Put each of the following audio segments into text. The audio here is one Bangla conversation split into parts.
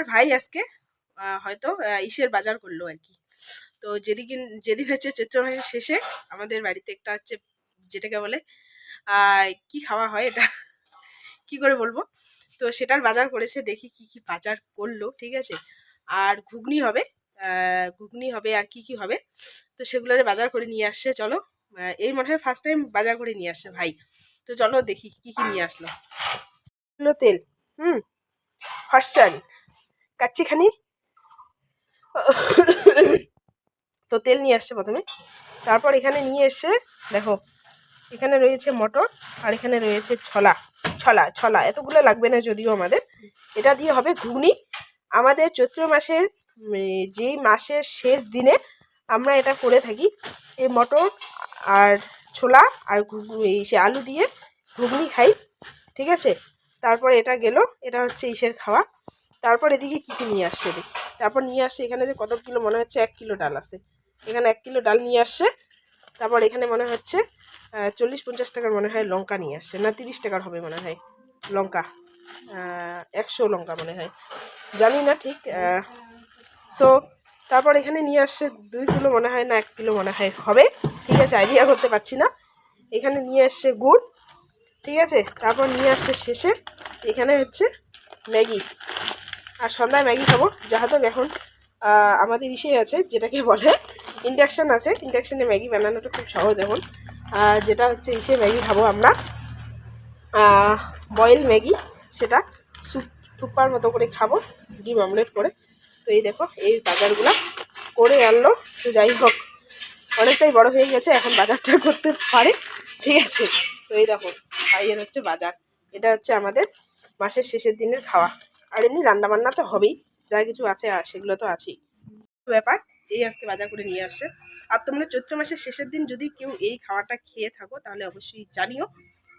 আমার ভাই আজকে হয়তো ইসের বাজার করল আর কি। তো যেদিন যেদিন হচ্ছে চৈত্র মাসের শেষে আমাদের বাড়িতে একটা হচ্ছে, যেটাকে বলে কি খাওয়া হয় এটা, কি করে বলব? তো সেটার বাজার করেছে, দেখি কি কি বাজার করল, ঠিক আছে? আর ঘুগনি হবে ঘুগনি হবে আর কি কি হবে? তো সেগুলোরে বাজার করে নিয়ে আসছে, চলো। এই মনে হয় ফার্স্ট টাইম বাজার করে নিয়ে আসছে ভাই। তো চলো দেখি কি কি নিয়ে আসলো। তেল, হুম, ফার্সান। কাচ্চিখানি তো তেল নিয়ে আসছে প্রথমে। তারপর এখানে নিয়ে এসে, দেখো, এখানে রয়েছে মটর আর এখানে রয়েছে ছলা। ছলা ছলা, এতগুলো লাগবে না যদিও আমাদের। এটা দিয়ে হবে ঘুগনি। আমাদের চৈত্র মাসের যেই মাসের শেষ দিনে আমরা এটা করে থাকি, এই মটর আর ছোলা আর এই সে আলু দিয়ে ঘুগনি খাই, ঠিক আছে? তারপর এটা গেল, এটা হচ্ছে ইসের খাওয়া। তারপর এদিকে কী কী নিয়ে আসছে দেখি। তারপর নিয়ে আসছে এখানে যে কত কিলো মনে হচ্ছে এক কিলো ডাল আছে। এখানে এক কিলো ডাল নিয়ে আসছে। তারপর এখানে মনে হচ্ছে চল্লিশ পঞ্চাশ টাকার মনে হয় লঙ্কা নিয়ে আসছে। না, তিরিশ টাকার হবে মনে হয় লঙ্কা। একশো লঙ্কা মনে হয়। জানি না ঠিক সো তারপর এখানে নিয়ে আসছে দুই কিলো মনে হয় না, এক কিলো মনে হয় হবে। ঠিক আছে আইডিয়া করতে পারছি না। এখানে নিয়ে আসছে গুড়। ঠিক আছে, তারপর নিয়ে আসছে শেষে এখানে হচ্ছে ম্যাগি। আর সন্ধ্যায় ম্যাগি খাব। যাহাতো এখন আমাদের ইসে আছে, যেটাকে বলে ইন্ডাকশান আছে। ইন্ডাকশানে ম্যাগি বানানোটা খুব সহজ এখন। আর যেটা হচ্ছে ইসে ম্যাগি খাব আমরা। বয়েল ম্যাগি, সেটা স্যুপ থুপ্পার মতো করে খাব ডিম অমলেট করে। তো এই দেখো, এই বাজারগুলো করে আনলো। তো যাই হোক, অনেকটাই বড় হয়ে গেছে, এখন বাজারটা করতে পারে। ঠিক আছে? তো এই দেখো ভাইয়ের হচ্ছে বাজার। এটা হচ্ছে আমাদের মাসের শেষের দিনের খাওয়া। আর এমনি রান্নাবান্না তো হবেই, যা কিছু আছে আর সেগুলো তো আছেই। ব্যাপার, এই আজকে বাজার করে নিয়ে আসছে। আর তোমরা চৈত্র মাসের শেষের দিন যদি কেউ এই খাওয়াটা খেয়ে থাকো, তাহলে অবশ্যই জানিও।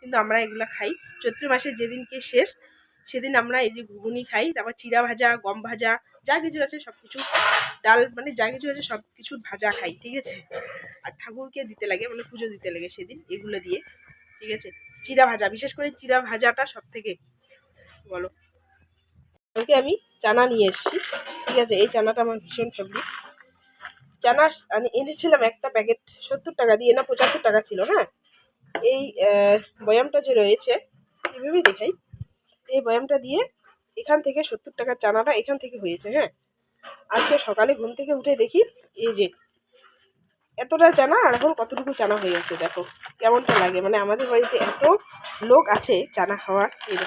কিন্তু আমরা এগুলো খাই। চৈত্র মাসের যেদিনকে শেষ, সেদিন আমরা এই যে ঘুগুনি খাই, তারপর চিড়া ভাজা, গম ভাজা, যা কিছু আছে সব কিছু ডাল মানে যা কিছু আছে সব কিছু ভাজা খাই, ঠিক আছে? আর ঠাকুরকে দিতে লাগে মানে পুজো দিতে লাগে সেদিন, এগুলো দিয়ে, ঠিক আছে? চিড়া ভাজা, বিশেষ করে চিড়া ভাজাটা সব থেকে বলো। কালকে আমি চানা নিয়ে এসেছি। ঠিক আছে, এই চানাটা আমার ভীষণ ফেভারিট চানা আমি এনেছিলাম একটা প্যাকেট সত্তর টাকা দিয়ে না, পঁচাত্তর টাকা ছিল হ্যাঁ? এই বয়ামটা যে রয়েছে এভাবেই দেখাই? এই বয়ামটা দিয়ে এখান থেকে সত্তর টাকার চানাটা এখান থেকে হয়েছে হ্যাঁ? আজকে সকালে ঘুম থেকে উঠে দেখি, এই যে, এতটা চানা আর এখন কতটুকু চানা হয়ে আছে, দেখো। কেমনটা লাগে? মানে আমাদের বাড়িতে এত লোক আছে চানা খাওয়ার, এই